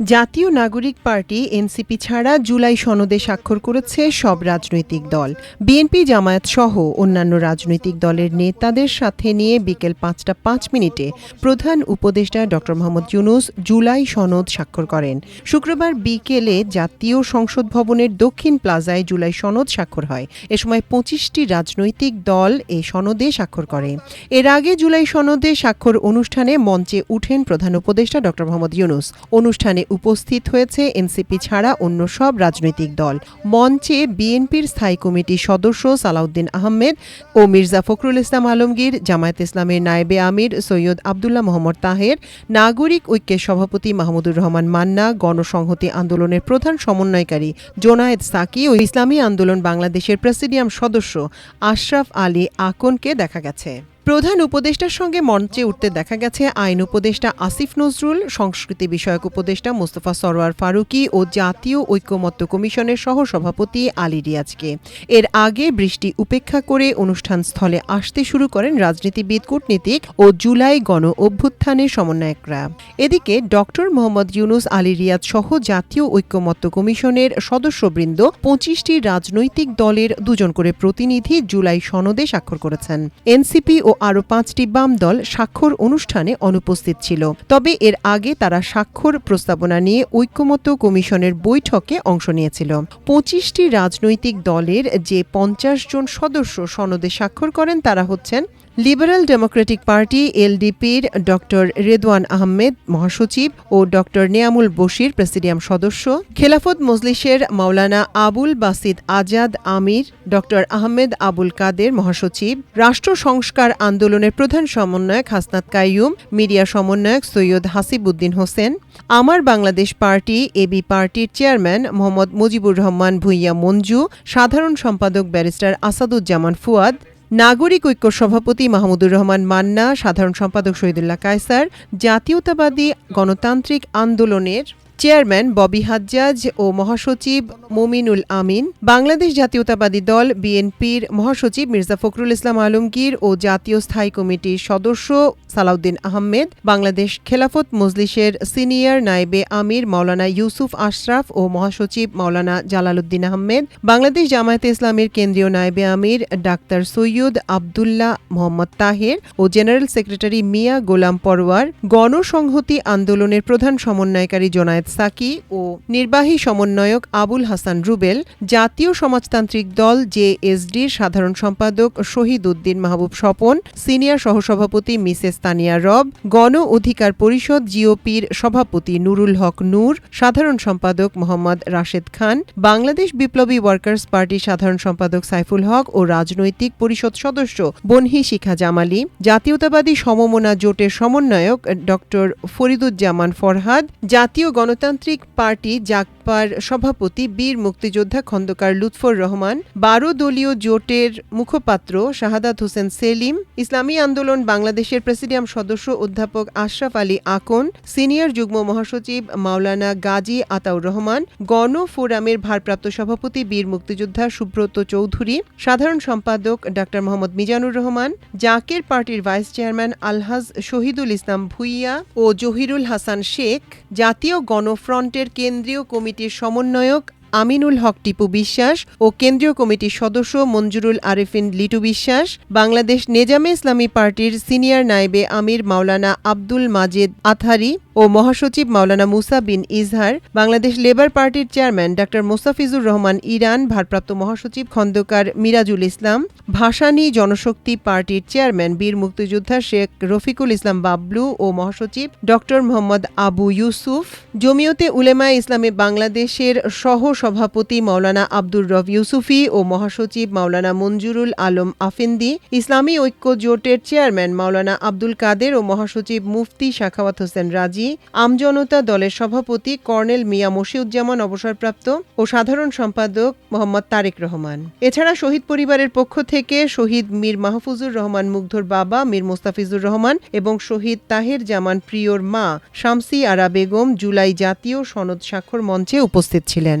জাতীয় নাগরিক party NCP ছাড়া জুলাই সনদে স্বাক্ষর করেছে সব রাজনৈতিক দল। বিএনপি, জামায়াত সহ অন্যান্য রাজনৈতিক দলের নেতাদের সাথে নিয়ে বিকেল পাঁচটা পাঁচ মিনিটে প্রধান উপদেষ্টা ড মোহাম্মদ ইউনুস জুলাই সনদ স্বাক্ষর করেন। শুক্রবার বিকেলে জাতীয় সংসদ ভবনের দক্ষিণ প্লাজায় জুলাই সনদ স্বাক্ষর হয়। এ সময় পঁচিশটি রাজনৈতিক দল এ সনদে স্বাক্ষর করে। এর আগে জুলাই সনদে স্বাক্ষর অনুষ্ঠানে মঞ্চে উঠেন প্রধান উপদেষ্টা ড মোহাম্মদ ইউনুস। অনুষ্ঠানে উপস্থিত হয়েছে এনসিপি ছাড়া অন্য সব রাজনৈতিক দল। মঞ্চে বিএনপির স্থায়ী কমিটির সদস্য সালাউদ্দিন আহমেদ ও মির্জা ফখরুল ইসলাম আলমগীর, জামায়াত ইসলামের নায়েবে আমির সৈয়দ আবদুল্লাহ মোহাম্মদ তাহের, নাগরিক ঐক্যের সভাপতি মাহমুদুর রহমান মান্না, গণসংহতি আন্দোলনের প্রধান সমন্বয়কারী জোনায়েদ সাকি ও ইসলামী আন্দোলন বাংলাদেশের প্রেসিডিয়াম সদস্য আশরাফ আলী আকনকে দেখা গেছে। প্রধান উপদেষ্টার সঙ্গে মঞ্চে উঠতে দেখা গেছে আইন উপদেষ্টা আসিফ নজরুল, সংস্কৃতি বিষয়ক উপদেষ্টা মোস্তফা সরোয়ার ফারুকি ও জাতীয় ঐক্যমত্য কমিশনের সহ সভাপতি আলী রিয়াজকে। এর আগে বৃষ্টি উপেক্ষা করে অনুষ্ঠান স্থলে আসতে শুরু করেন রাজনীতিবিদ, কূটনীতিক ও জুলাই গণ অভ্যুত্থানের সমন্বয়করা। এদিকে ডক্টর মোহাম্মদ ইউনুস, আলী রিয়াজ সহ জাতীয় ঐক্যমত্য কমিশনের সদস্যবৃন্দ পঁচিশটি রাজনৈতিক দলের দুজন করে প্রতিনিধি জুলাই সনদে স্বাক্ষর করেছেন। এনসিপি ও আরও পাঁচটি বাম দল স্বাক্ষর অনুষ্ঠানে অনুপস্থিত ছিল। তবে এর আগে তারা স্বাক্ষর প্রস্তাবনা নিয়ে ঐক্যমত্য কমিশনের বৈঠকে অংশ নিয়েছিল। পঁচিশটি রাজনৈতিক দলের যে পঞ্চাশ জন সদস্য সনদে স্বাক্ষর করেন তারা হচ্ছেন লিবারেল ডেমোক্রেটিক পার্টি এলডিপির ডক্টর রেদওয়ান আহমেদ, মহাসচিব ও ডক্টর নেয়ামুল বশির প্রেসিডিয়াম সদস্য। খেলাফত মজলিসের মাওলানা আবুল বাসিদ আজাদ আমির, ডক্টর আহমেদ আবুল কাদের, মহাসচিব। রাষ্ট্র সংস্কার আন্দোলনের প্রধান সমন্বয়ক হাসনাত কাইয়ুম, মিডিয়া সমন্বয়ক সৈয়দ হাসিবুদ্দিন হোসেন। আমার বাংলাদেশ পার্টি, এবি পার্টির চেয়ারম্যান মোহাম্মদ মুজিবুর রহমান ভুইয়া মঞ্জু। সাধারণ সম্পাদক ব্যারিস্টার আসাদুজ্জামান ফুয়াদ। নাগরিক ঐক্য সভাপতি মাহমুদুর রহমান মান্না সাধারণ সম্পাদক শহীদুল্লাহ কায়সার জাতীয়তাবাদী গণতান্ত্রিক আন্দোলনের চেয়ারম্যান ববি হাজ্জাজ ও মহাসচিব মুমিনুল আমিন, বাংলাদেশ জাতীয়তাবাদী দল বিএনপির মহাসচিব মির্জা ফখরুল ইসলাম আলমগীর ও জাতীয় স্থায়ী কমিটির সদস্য সালাউদ্দিন আহমেদ, বাংলাদেশ খেলাফত মজলিসের সিনিয়র নায়েবে আমির মাওলানা ইউসুফ আশরাফ ও মহাসচিব মাওলানা জালালউদ্দিন আহমেদ, বাংলাদেশ জামায়াতে ইসলামের কেন্দ্রীয় নায়েবে আমির ডাক্তার সৈয়দ আবদুল্লাহ মোহাম্মদ তাহের ও জেনারেল সেক্রেটারি মিয়া গোলাম পরওয়ার গণসংহতি আন্দোলনের প্রধান সমন্বয়কারী জোনায়েদ সাকি ও নির্বাহী সমন্বয়ক আবুল হাসান রুবেল, জাতীয় সমাজতান্ত্রিক দল জেএসডির সাধারণ সম্পাদক শহীদ উদ্দিন মাহবুব স্বপন, সিনিয়র সহসভাপতি মিসেস তানিয়া রব, গণ অধিকার পরিষদ জিওপির সভাপতি নুরুল হক নূর, সাধারণ সম্পাদক মোহাম্মদ রাশেদ খান, বাংলাদেশ বিপ্লবী ওয়ার্কার্স পার্টি সাধারণ সম্পাদক সাইফুল হক ও রাজনৈতিক পরিষদ সদস্য বনহি শিখা জামালি, জাতীয়তাবাদী সমমনা জোটের সমন্বয়ক ডক্টর ফরিদুজ্জামান ফরহাদ, জাতীয় গণতান্ত্রিক পার্টি জাকপার সভাপতি বীর মুক্তিযোদ্ধা খন্দকার লুৎফর রহমান, বারো দলীয় জোটের মুখপাত্র শাহাদাত হোসেন সেলিম, ইসলামী আন্দোলন বাংলাদেশের প্রেসিডিয়াম সদস্য অধ্যাপক আশরাফ আলী আকন, সিনিয়র যুগ্ম মহাসচিব মাওলানা গাজী আতাউর রহমান, গণ ফোরামের ভারপ্রাপ্ত সভাপতি বীর মুক্তিযোদ্ধা সুব্রত চৌধুরী, সাধারণ সম্পাদক ডাক্তার মোহাম্মদ মিজানুর রহমান, জাকের পার্টির ভাইস চেয়ারম্যান আলহাজ শহীদুল ইসলাম ভুইয়া ও জহিরুল হাসান শেখ, জাতীয় গণফ্রন্টের কেন্দ্রীয় কমিটির সমন্বয়ক আমিনুল হক টিপু বিশ্বাস ও কেন্দ্রীয় কমিটির সদস্য মঞ্জুরুল আরেফিন লিটু বিশ্বাস, বাংলাদেশ নেজামে ইসলামী পার্টির সিনিয়র নায়েবে আমির মাওলানা আব্দুল মাজেদ আথারি ও মহাসচিব মাওলানা মুসা বিন ইজহার, বাংলাদেশ লেবার পার্টির চেয়ারম্যান ডাক্তার মোস্তাফিজুর রহমান ইরান, ভারপ্রাপ্ত মহাসচিব খন্দকার মিরাজুল ইসলাম, ভাসানী জনশক্তি পার্টির চেয়ারম্যান বীর মুক্তিযোদ্ধা শেখ রফিকুল ইসলাম বাবলু ও মহাসচিব ডক্টর মোহাম্মদ আবু ইউসুফ, জমিয়তে উলেমায় ইসলামী বাংলাদেশের সহ সভাপতি মাওলানা আব্দুর রব ইউসুফি ও মহাসচিব মাওলানা মঞ্জুরুল আলম আফিন্দি, ইসলামী ঐক্য জোটের চেয়ারম্যান মাওলানা আব্দুল কাদের ও মহাসচিব মুফতি শাখাওয়াত হোসেন রাজি, আমজনতা দলের সভাপতি কর্নেল মিয়া মশিউজ্জামান অবসরপ্রাপ্ত ও সাধারণ সম্পাদক মোহাম্মদ তারেক রহমান। এছাড়া শহীদ পরিবারের পক্ষ থেকে শহীদ মীর মাহফুজুর রহমান মুগ্ধর বাবা মীর মোস্তাফিজুর রহমান এবং শহীদ তাহের জামান প্রিয়র মা শামসি আরা বেগম জুলাই জাতীয় সনদ স্বাক্ষর মঞ্চে উপস্থিত ছিলেন।